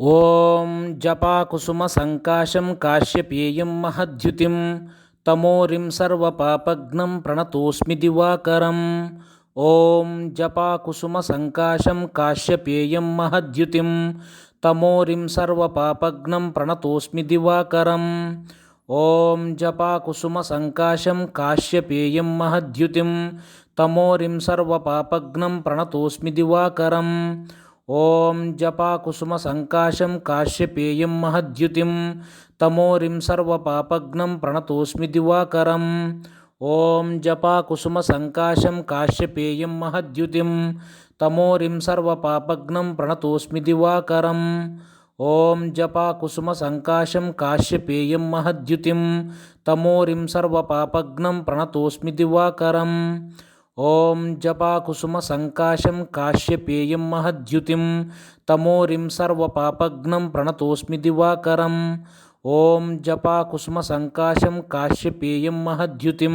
ॐ जपाकुसुमसङ्काशं काश्यपेयं महद्युतिं तमोरिं सर्वपापघ्नं प्रणतोऽस्मि दिवाकरम्। ॐ जपाकुसुमसङ्काशं काश्यपेयं महद्युतिं तमोरिं सर्वपापघ्नं प्रणतोऽस्मि दिवाकरम्। ॐ जपाकुसुमसङ्काशं काश्यपेयं महद्युतिं तमोरिं सर्वपापघ्नं प्रणतोऽस्मि दिवाकरम् ॐ जपाकुसुमसङ्काशं काश्यपेयं महद्युतिं तमोरिं सर्वपापघ्नं प्रणतोऽस्मि दिवाकरम्। ॐ जपाकुसुमसङ्काशं काश्यपेयं महद्युतिं तमोरिं सर्वपापघ्नं प्रणतोऽस्मि दिवाकरम्। ॐ जपाकुसुमसङ्काशं काश्यपेयं महद्युतिं तमोरिं सर्वपापघ्नं प्रणतोऽस्मि दिवाकरम् ॐ जपाकुसुमसङ्काशं काश्यपेयं महद्युतिं तमोरिं सर्वपापघ्नं प्रणतोऽस्मि दिवाकरम् ॐ जपाकुसुमसङ्काशं काश्यपेयं महद्युतिं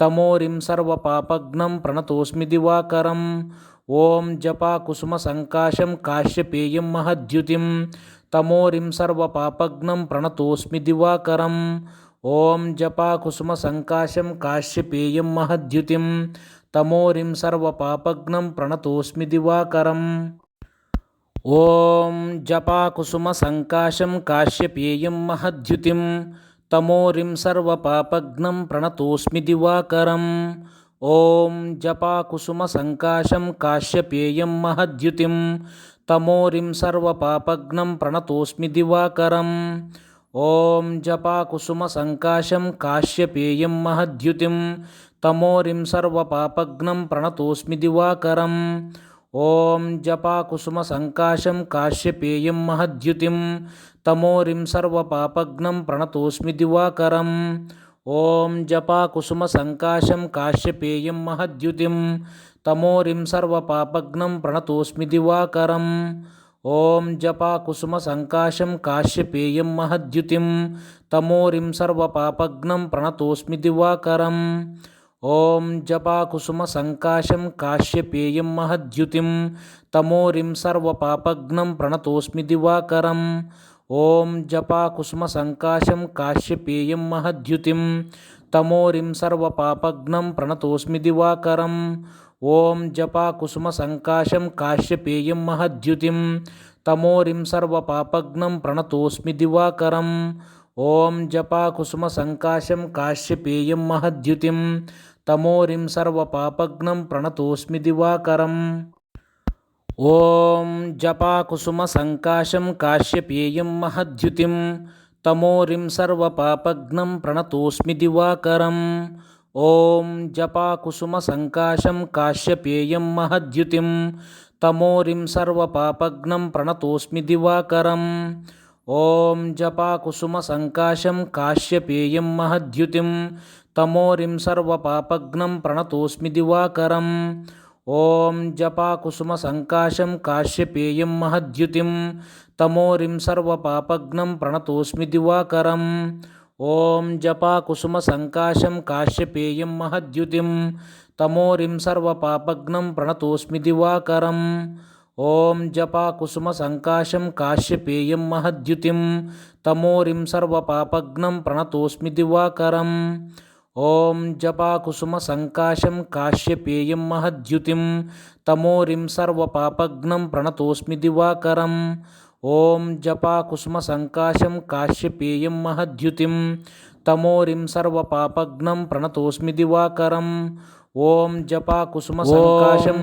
तमोरिं सर्वपापघ्नं प्रणतोऽस्मि दिवाकरम् ॐ जपाकुसुमसङ्काशं काश्यपेयं महद्युतिं तमोरिं सर्वपापघ्नं प्रणतोऽस्मि दिवाकरम् ॐ जपाकुसुमसङ्काशं काश्यपेयं महद्युतिं तमोरिं सर्वपापघ्नं प्रणतोऽस्मि दिवाकरम्। ॐ जपाकुसुमसङ्काशं काश्यपेयं महद्युतिं तमोरिं सर्वपापघ्नं प्रणतोऽस्मि दिवाकरम्। ॐ जपाकुसुमसङ्काशं काश्यपेयं महद्युतिं तमोरिं सर्वपापघ्नं प्रणतोऽस्मि दिवाकरम्। ॐ जपाकुसुमसङ्काशं काश्यपेयं महद्युतिं तमोरिं सर्वपापघ्नं प्रणतोऽस्मि दिवाकरम्। ॐ जपाकुसुमसङ्काशं काश्यपेयं महद्युतिं। तमोरिं सर्वपापघ्नं प्रणतोऽस्मि दिवाकरम्। ॐ जपाकुसुमसङ्काशं काश्यपेयं महद्युतिं। तमोरिं सर्वपापघ्नं प्रणतोऽस्मि दिवाकरम्। ॐ जपाकुसुमसङ्काशं काश्यपेयं महद्युतिं। तमोरिं सर्वपापघ्नं प्रणतोऽस्मि दिवाकरम् ॐ जपाकुसुमसङ्काशं काश्यपेयं महद्युतिं तमोरिं सर्वपापघ्नं प्रणतोऽस्मि दिवाकरम् ॐ जपाकुसुमसङ्काशं काश्यपेयं महद्युतिं तमोरिं सर्वपापघ्नं प्रणतोऽस्मि दिवाकरम् ॐ जपाकुसुमसङ्काशं काश्यपेयं महद्युतिं तमोरिं सर्वपापघ्नं प्रणतोऽस्मि दिवाकरम् ॐ जपाकुसुमसङ्काशं काश्यपेयं महद्युतिं तमोरिं सर्वपापघ्नं प्रणतोऽस्मि दिवाकरम्। ॐ जपाकुसुमसङ्काशं काश्यपेयं महद्युतिं। तमोरिं सर्वपापघ्नं प्रणतोऽस्मि दिवाकरम्। ॐ जपाकुसुमसङ्काशं काश्यपेयं महद्युतिं। तमोरिं सर्वपापघ्नं प्रणतोऽस्मि दिवाकरम् ॐ जपाकुसुमसङ्काशं काश्यपेयं महद्युतिं तमोरिं सर्वपापघ्नं प्रणतोऽस्मि दिवाकरम्। ॐ जपाकुसुमसङ्काशं काश्यपेयं महद्युतिं तमोरिं सर्वपापघ्नं प्रणतोऽस्मि दिवाकरम्। ॐ जपाकुसुमसङ्काशं काश्यपेयं महद्युतिं तमोरिं सर्वपापघ्नं प्रणतोऽस्मि दिवाकरम् ॐ जपाकुसुमसङ्काशं काश्यपेयं महद्युतिं तमोरिं सर्वपापघ्नं प्रणतोऽस्मि दिवाकरम् ॐ जपाकुसुमसङ्काशं काश्यपेयं महद्युतिं तमोरिं सर्वपापघ्नं प्रणतोऽस्मि दिवाकरम् ॐ जपाकुसुमसङ्काशं काश्यपेयं महद्युतिं तमोरिं सर्वपापघ्नं प्रणतोऽस्मि दिवाकरम् ॐ जपाकुसुमसङ्काशं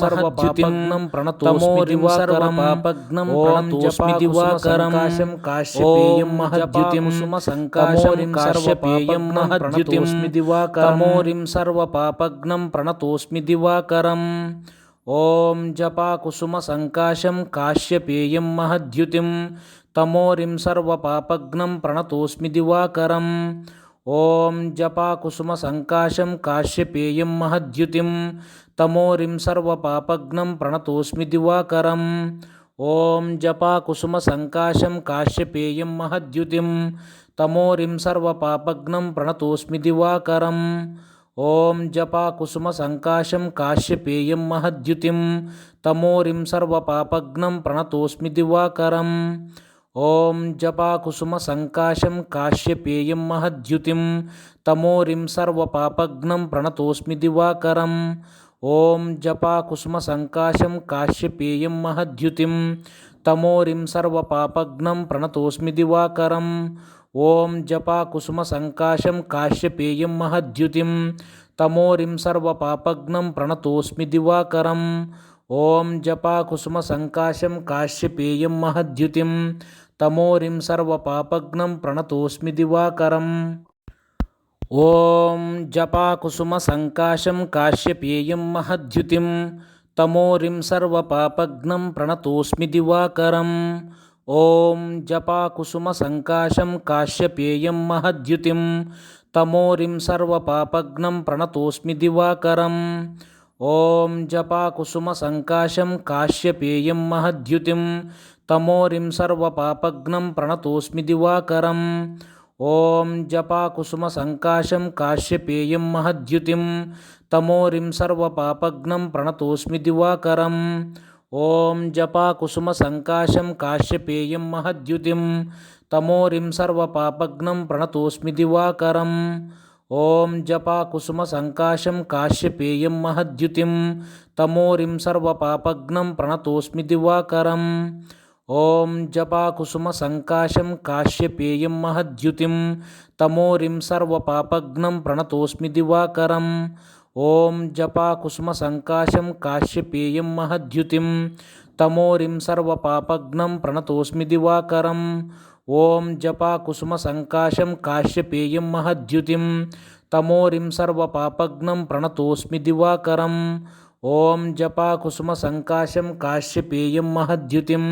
सर्वपापघ्नं प्रणतोऽस्मि दिवाकरम् प्रणतोऽस्मि दिवाकरम् काश्यपेयं महद्युतिं सुमसङ्काशं काश्यपेयं महद्युतिं दिवाकरमोरिं सर्वपापघ्नं प्रणतोऽस्मि दिवाकरम् ॐ जपाकुसुमसङ्काशं काश्यपेयं महद्युतिं तमोरिं सर्वपापघ्नं प्रणतोऽस्मि दिवाकरम् ॐ जपाकुसुमसङ्काशं काश्यपेयं महद्युतिं तमोरिं सर्वपापघ्नं प्रणतोऽस्मि दिवाकरम्। ॐ जपाकुसुमसङ्काशं काश्यपेयं महद्युतिं तमोरिं सर्वपापघ्नं प्रणतोऽस्मि दिवाकरम्। ॐ जपाकुसुमसङ्काशं काश्यपेयं महद्युतिं तमोरिं सर्वपापघ्नं प्रणतोऽस्मि दिवाकरम् ॐ जपाकुसुमसङ्काशं काश्यपेयं महद्युतिं तमोरिं सर्वपापघ्नं प्रणतोऽस्मि दिवाकरम् ॐ जपाकुसुमसङ्काशं काश्यपेयं महद्युतिं तमोरिं सर्वपापघ्नं प्रणतोऽस्मि दिवाकरम् ॐ जपाकुसुमसङ्काशं काश्यपेयं महद्युतिं तमोरिं सर्वपापघ्नं प्रणतोऽस्मि दिवाकरम् ॐ जपाकुसुमसङ्काशं काश्यपेयं महद्युतिं तमोरिं सर्वपापघ्नं प्रणतोऽस्मि दिवाकरम्। ॐ जपाकुसुमसङ्काशं काश्यपेयं महद्युतिं तमोरिं सर्वपापघ्नं प्रणतोऽस्मि दिवाकरम्। ॐ जपाकुसुमसङ्काशं काश्यपेयं महद्युतिं तमोरिं सर्वपापघ्नं प्रणतोऽस्मि दिवाकरम् ॐ जपाकुसुमसङ्काशं काश्यपेयं महद्युतिं तमोरिं सर्वपापघ्नं प्रणतोऽस्मि दिवाकरम्। ॐ जपाकुसुमसङ्काशं काश्यपेयं महद्युतिं तमोरिं सर्वपापघ्नं प्रणतोऽस्मि दिवाकरम्। ॐ जपाकुसुमसङ्काशं काश्यपेयं महद्युतिं तमोरिं सर्वपापघ्नं प्रणतोऽस्मि दिवाकरम् ఓం జపా కుసుమ సంకాశం కాశ్యపేయం మహద్యుతిం తమోరిం సర్వపాపగ్నం ప్రణతోస్మి దివాకరం. ఓం జపా కుసుమ సంకాశం కాశ్యపేయం మహద్యుతిం తమోరిం సర్వపాపగ్నం ప్రణతోస్మి దివాకరం. ఓం జపా కుసుమ సంకాశం కాశ్యపేయం మహద్యుతిం తమోరిం సర్వపాపగ్నం ప్రణతోస్మి దివాకరం. काश्यपेयं महद्युतिं तमोरिं सर्वपापघ्नं प्रणतोऽस्मि दिवाकरम् ॐ जपाकुसुमसङ्काशं काश्यपेयं महद्युतिं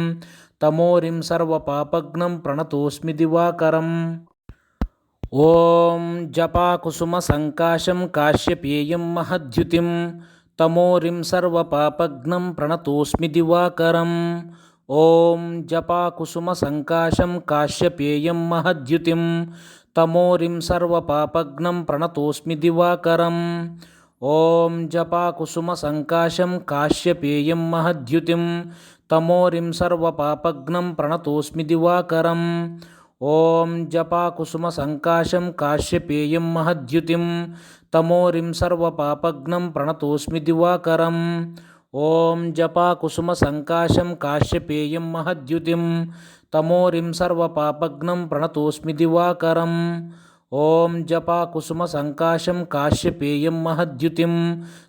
तमोरिं सर्वपापघ्नं प्रणतोऽस्मि दिवाकरम् ॐ जपाकुसुमसङ्काशं काश्यपेयं महद्युतिं तमोरिं सर्वपापघ्नं प्रणतोऽस्मि दिवाकरम् ॐ जपाकुसुमसङ्काशं काश्यपेयं महद्युतिं तमोरिं सर्वपापघ्नं प्रणतोऽस्मि दिवाकरम् ॐ जपाकुसुमसङ्काशं काश्यपेयं महद्युतिं तमोरिं सर्वपापघ्नं प्रणतोऽस्मि दिवाकरम्। ॐ जपाकुसुमसङ्काशं काश्यपेयं महद्युतिं तमोरिं सर्वपापघ्नं प्रणतोऽस्मि दिवाकरम्। ॐ जपाकुसुमसङ्काशं काश्यपेयं महद्युतिं तमोरिं सर्वपापघ्नं प्रणतोऽस्मि दिवाकरम् ॐ जपाकुसुमसङ्काशं काश्यपेयं महद्युतिं तमोरिं सर्वपापघ्नं प्रणतोऽस्मि दिवाकरम् ॐ जपाकुसुमसङ्काशं काश्यपेयं महद्युतिं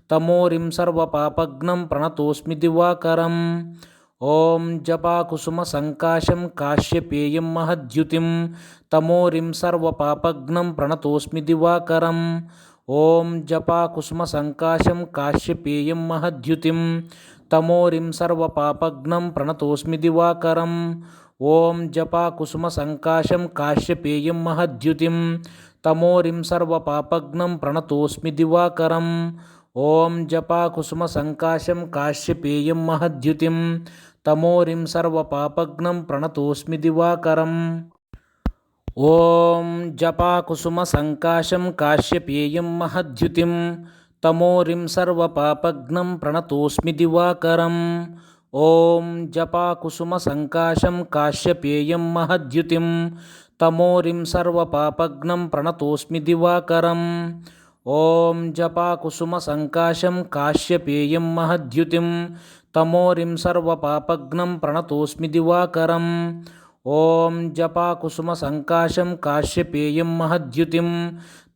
तमोरिं सर्वपापघ्नं प्रणतोऽस्मि दिवाकरम् ॐ जपाकुसुमसङ्काशं काश्यपेयं महद्युतिं तमोरिं सर्वपापघ्नं प्रणतोऽस्मि दिवाकरम् ॐ जपाकुसुमसङ्काशं काश्यपेयं महद्युतिं तमोरिं सर्वपापघ्नं प्रणतोऽस्मि दिवाकरम् ॐ जपाकुसुमसङ्काशं काश्यपेयं महद्युतिं तमोरिं सर्वपापघ्नं प्रणतोऽस्मि दिवाकरम् ॐ जपाकुसुमसङ्काशं काश्यपेयं महद्युतिं तमोरिं सर्वपापघ्नं प्रणतोऽस्मि दिवाकरम् ॐ जपाकुसुमसङ्काशं काश्यपेयं महद्युतिं तमोरिं सर्वपापघ्नं प्रणतोऽस्मि दिवाकरम् ॐ जपाकुसुमसङ्काशं काश्यपेयं महद्युतिं तमोरिं सर्वपापघ्नं प्रणतोऽस्मि दिवाकरम्। ॐ जपाकुसुमसङ्काशं काश्यपेयं महद्युतिं तमोरिं सर्वपापघ्नं प्रणतोऽस्मि दिवाकरम्। ॐ जपाकुसुमसङ्काशं काश्यपेयं महद्युतिं तमोरिं सर्वपापघ्नं प्रणतोऽस्मि दिवाकरम् ॐ जपाकुसुमसङ्काशं काश्यपेयं महद्युतिं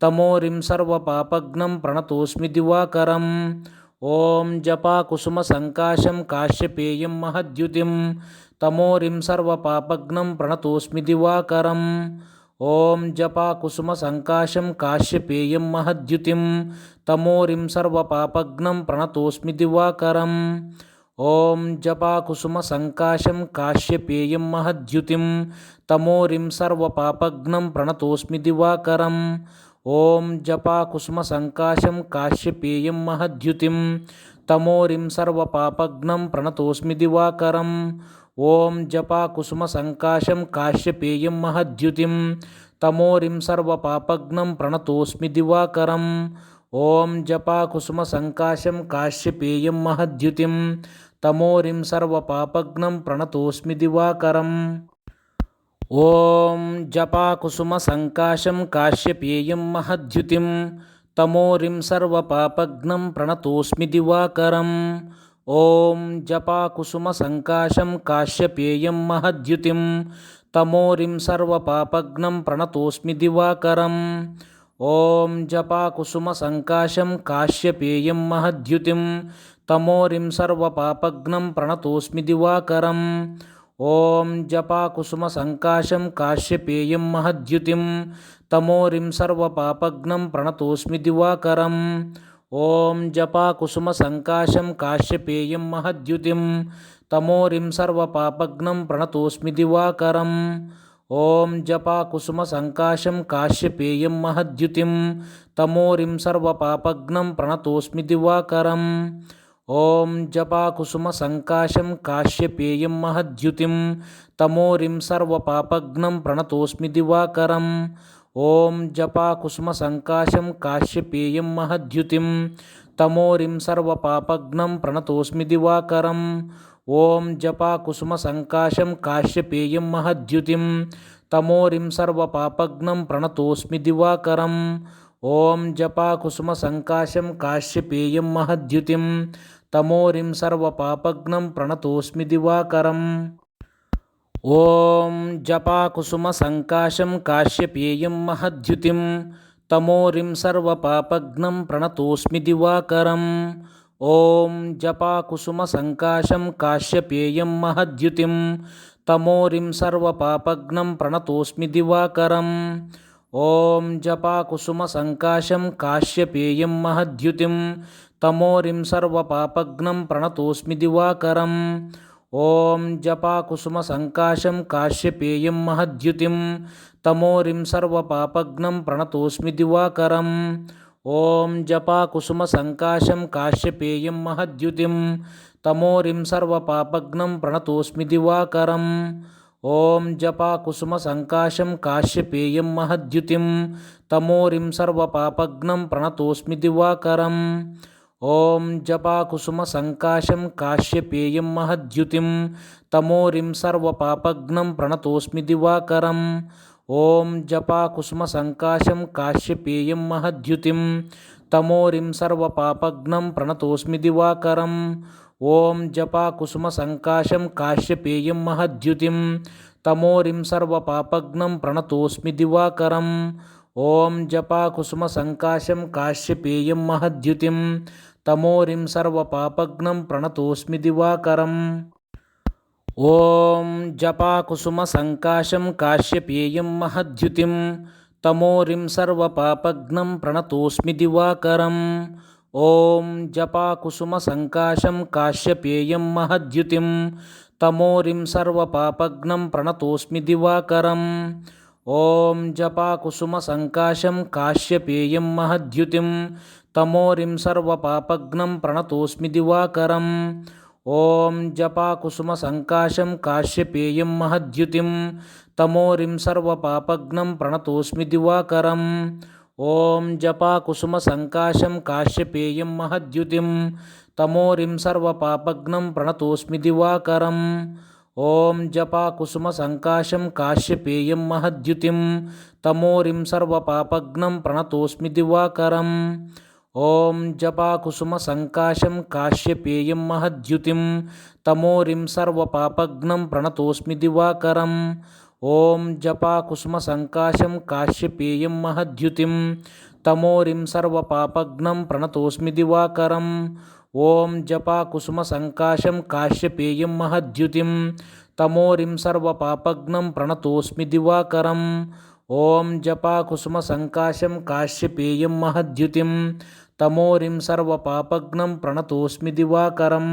तमोरिं सर्वपापघ्नं प्रणतोऽस्मि दिवाकरम्। ॐ जपाकुसुमसङ्काशं काश्यपेयं महद्युतिं तमोरिं सर्वपापघ्नं प्रणतोऽस्मि दिवाकरम्। ॐ जपाकुसुमसङ्काशं काश्यपेयं महद्युतिं तमोरिं सर्वपापघ्नं प्रणतोऽस्मि दिवाकरम् ॐ जपाकुसुमसङ्काशं काश्यपेयं महद्युतिं तमोरिं सर्वपापघ्नं प्रणतोऽस्मि दिवाकरम् ॐ जपाकुसुमसङ्काशं काश्यपेयं महद्युतिं तमोरिं सर्वपापघ्नं प्रणतोऽस्मि दिवाकरम् ॐ जपाकुसुमसङ्काशं काश्यपेयं महद्युतिं तमोरिं सर्वपापघ्नं प्रणतोऽस्मि दिवाकरम् ॐ जपाकुसुमसङ्काशं काश्यपेयं महद्युतिं तमोरिं सर्वपापग्नं प्रणतोऽस्मि दिवाकरम्। ॐ जपाकुसुमसङ्काशं काश्यपेयं महद्युतिं। तमोरिं सर्वपापग्नं प्रणतोऽस्मि दिवाकरम्। ॐ जपाकुसुमसङ्काशं काश्यपेयं महद्युतिं। तमोरिं सर्वपापग्नं प्रणतोऽस्मि दिवाकरम् ॐ जपाकुसुमसङ्काशं काश्यपेयं महद्युतिं तमोरिं सर्वपापग्नं प्रणतोऽस्मि दिवाकरम्। ॐ जपाकुसुमसङ्काशं काश्यपेयं महद्युतिं तमोरिं सर्वपापग्नं प्रणतोऽस्मि दिवाकरम्। ॐ जपाकुसुमसङ्काशं काश्यपेयं महद्युतिं तमोरिं सर्वपापग्नं प्रणतोऽस्मि दिवाकरम् ॐ जपाकुसुमसङ्काशं काश्यपेयं महद्युतिं तमोरिं सर्वपापग्नं प्रणतोऽस्मि दिवाकरम्। ॐ जपाकुसुमसङ्काशं काश्यपेयं महद्युतिं तमोरिं सर्वपापग्नं प्रणतोऽस्मि दिवाकरम्। ॐ जपाकुसुमसङ्काशं काश्यपेयं महद्युतिं तमोरिं सर्वपापग्नं प्रणतोऽस्मि दिवाकरम् ॐ जपाकुसुमसङ्काशं काश्यपेयं महद्युतिं तमोरिं सर्वपापग्नं प्रणतोऽस्मि दिवाकरम् ॐ जपाकुसुमसङ्काशं काश्यपेयं महद्युतिं तमोरिं सर्वपापग्नं प्रणतोऽस्मि दिवाकरम् ॐ जपाकुसुमसङ्काशं काश्यपेयं महद्युतिं तमोरिं सर्वपापग्नं प्रणतोऽस्मि दिवाकरम् ॐ जपाकुसुमसङ्काशं काश्यपेयं महद्युतिं तमोरिं सर्वपापग्नं प्रणतोऽस्मि दिवाकरम्। ॐ जपाकुसुमसङ्काशं काश्यपेयं महद्युतिं तमोरिं सर्वपापग्नं प्रणतोऽस्मि दिवाकरम्। ॐ जपाकुसुमसङ्काशं काश्यपेयं महद्युतिं तमोरिं सर्वपापग्नं प्रणतोऽस्मि दिवाकरम् ॐ जपाकुसुमसङ्काशं काश्यपेयं महद्युतिं तमोरिं सर्वपापग्नं प्रणतोऽस्मि दिवाकरम्। ॐ जपाकुसुमसङ्काशं काश्यपेयं महद्युतिं तमोरिं सर्वपापग्नं प्रणतोऽस्मि दिवाकरम्। ॐ जपाकुसुमसङ्काशं काश्यपेयं महद्युतिं तमोरिं सर्वपापग्नं प्रणतोऽस्मि दिवाकरम् ॐ जपाकुसुमसङ्काशं काश्यपेयं महद्युतिं तमोरिं सर्वपापग्नं प्रणतोऽस्मि दिवाकरम् ॐ जपाकुसुमसङ्काशं काश्यपेयं महद्युतिं तमोरिं सर्वपापग्नं प्रणतोऽस्मि दिवाकरम् ॐ जपाकुसुमसङ्काशं काश्यपेयं महद्युतिं तमोरिं सर्वपापग्नं प्रणतोऽस्मि दिवाकरम् ॐ जपाकुसुमसङ्काशं काश्यपेयं महद्युतिं तमोरिं सर्वपापग्नं प्रणतोऽस्मि दिवाकरम्। ॐ जपाकुसुमसङ्काशं काश्यपेयं महद्युतिं तमोरिं सर्वपापग्नं प्रणतोऽस्मि दिवाकरम्। ॐ जपाकुसुमसङ्काशं काश्यपेयं महद्युतिं तमोरिं सर्वपापग्नं प्रणतोऽस्मि दिवाकरम् ॐ जपाकुसुमसङ्काशं काश्यपेयं महद्युतिं तमोरिं सर्वपापग्नं प्रणतोऽस्मि दिवाकरम्। ॐ जपाकुसुमसङ्काशं काश्यपेयं महद्युतिं तमोरिं सर्वपापग्नं प्रणतोऽस्मि दिवाकरम्। ॐ जपाकुसुमसङ्काशं काश्यपेयं महद्युतिं तमोरिं सर्वपापग्नं प्रणतोऽस्मि दिवाकरम् ॐ जपाकुसुमसङ्काशं काश्यपेयं महद्युतिं तमोरिं सर्वपापग्नं प्रणतोऽस्मि दिवाकरम्। ॐ जपाकुसुमसङ्काशं काश्यपेयं महद्युतिं तमोरिं सर्वपापग्नं प्रणतोऽस्मि दिवाकरम्। ॐ जपाकुसुमसङ्काशं काश्यपेयं महद्युतिं तमोरिं सर्वपापग्नं प्रणतोऽस्मि दिवाकरम् ॐ जपाकुसुमसङ्काशं काश्यपेयं महद्युतिं तमोरिं सर्वपापग्नं प्रणतोऽस्मि दिवाकरम्।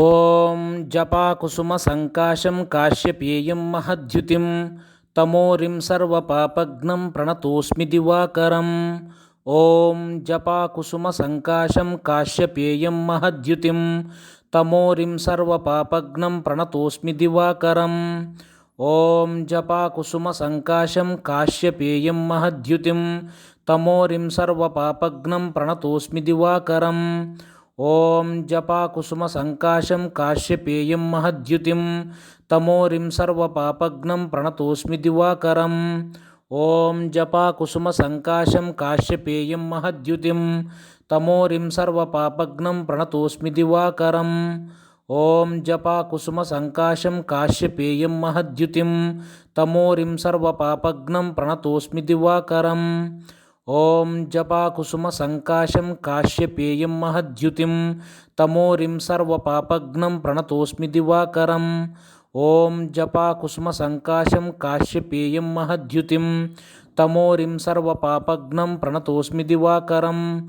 ॐ जपाकुसुमसङ्काशं काश्यपेयं महद्युतिं तमोरिं सर्वपापग्नं प्रणतोऽस्मि दिवाकरम्। ॐ जपाकुसुमसङ्काशं काश्यपेयं महद्युतिं तमोरिं सर्वपापग्नं प्रणतोऽस्मि दिवाकरम् ॐ जपाकुसुमसङ्काशं काश्यपेयं महद्युतिं तमोरिं सर्वपापघ्नं प्रणतोऽस्मि दिवाकरम्। ॐ जपाकुसुमसङ्काशं काश्यपेयं महद्युतिं तमोरिं सर्वपापघ्नं प्रणतोऽस्मि दिवाकरम्। ॐ जपाकुसुमसङ्काशं काश्यपेयं महद्युतिं तमोरिं सर्वपापघ्नं प्रणतोऽस्मि दिवाकरम् ॐ जपाकुसुमसङ्काशं काश्यपेयं महद्युतिं तमोरिं सर्वपापघ्नं प्रणतोऽस्मि दिवाकरम्। ॐ जपाकुसुमसङ्काशं काश्यपेयं महद्युतिं तमोरिं सर्वपापघ्नं प्रणतोऽस्मि दिवाकरम्। ॐ जपाकुसुमसङ्काशं काश्यपेयं महद्युतिं तमोरिं सर्वपापघ्नं प्रणतोऽस्मि दिवाकरम्